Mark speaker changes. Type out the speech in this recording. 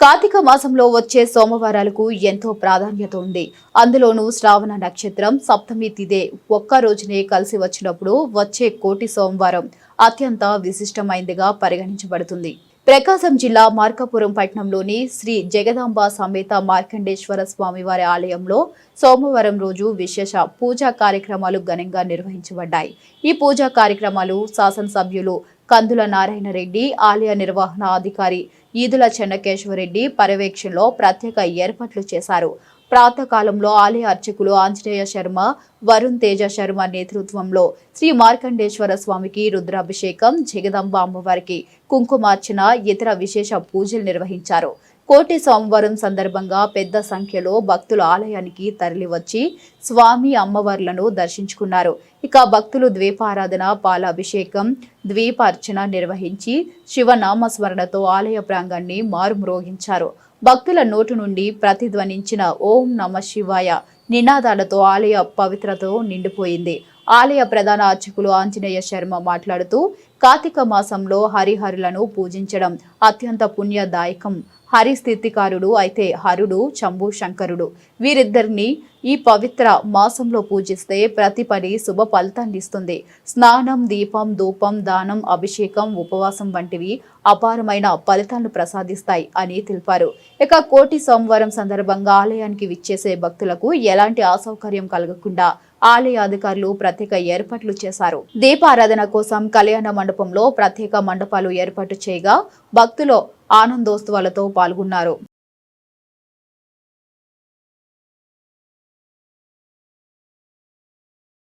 Speaker 1: కార్తీక మాసంలో వచ్చే సోమవారాలకు ఎంతో ప్రాధాన్యత ఉంది. అందులోనూ శ్రావణ నక్షత్రం సప్తమి తిదే ఒక్క రోజునే కలిసి వచ్చినప్పుడు వచ్చే కోటి సోమవారం అత్యంత విశిష్టమైందిగా పరిగణించబడుతుంది. ప్రకాశం జిల్లా మార్కాపురం పట్టణంలోని శ్రీ జగదాంబ సమేత మార్కండేశ్వర స్వామివారి ఆలయంలో సోమవారం రోజు విశేష పూజా కార్యక్రమాలు ఘనంగా నిర్వహించబడ్డాయి. ఈ పూజా కార్యక్రమాలు శాసనసభ్యులు కందుల నారాయణ రెడ్డి ఆలయ నిర్వహణ అధికారి ఈదుల చెన్నకేశ్వరరెడ్డి పర్యవేక్షణలో ప్రత్యేక ఏర్పాట్లు చేశారు. ప్రాతకాలంలో ఆలయ అర్చకులు ఆంజనేయ శర్మ వరుణ్ తేజ శర్మ నేతృత్వంలో శ్రీ మార్కండేశ్వర స్వామికి రుద్రాభిషేకం జగదంబ అమ్మవారికి కుంకుమార్చన ఇతర విశేష పూజలు నిర్వహించారు. కోటి సోమవారం సందర్భంగా పెద్ద సంఖ్యలో భక్తులు ఆలయానికి తరలివచ్చి స్వామి అమ్మవార్లను దర్శించుకున్నారు. ఇక భక్తులు ద్వీపారాధన పాలాభిషేకం ద్వీపార్చన నిర్వహించి శివనామస్మరణతో ఆలయ ప్రాంగాన్ని మారుమ్రోగించారు. భక్తుల నోటు నుండి ప్రతిధ్వనించిన ఓం నమ శివాయ నినాదాలతో ఆలయ పవిత్రతో నిండిపోయింది. ఆలయ ప్రధాన అర్చకులు ఆంజనేయ శర్మ మాట్లాడుతూ కార్తీక మాసంలో హరిహరులను పూజించడం అత్యంత పుణ్యదాయకం. హరి స్థితికారుడు అయితే హరుడు చంబు శంకరుడు. వీరిద్దరిని ఈ పవిత్ర మాసంలో పూజిస్తే ప్రతి పని శుభ ఫలితాన్ని ఇస్తుంది. స్నానం దీపం ధూపం దానం అభిషేకం ఉపవాసం వంటివి అపారమైన ఫలితాలను ప్రసాదిస్తాయి అని తెలిపారు. ఇక కోటి సోమవారం సందర్భంగా ఆలయానికి విచ్చేసే భక్తులకు ఎలాంటి అసౌకర్యం కలగకుండా ఆలయ అధికారులు ప్రత్యేక ఏర్పాట్లు చేశారు. దీపారాధన కోసం కళ్యాణ మండపంలో ప్రత్యేక మండపాలు ఏర్పాటు చేయగా భక్తులు ఆనందోత్సవాలతో పాల్గొన్నారు.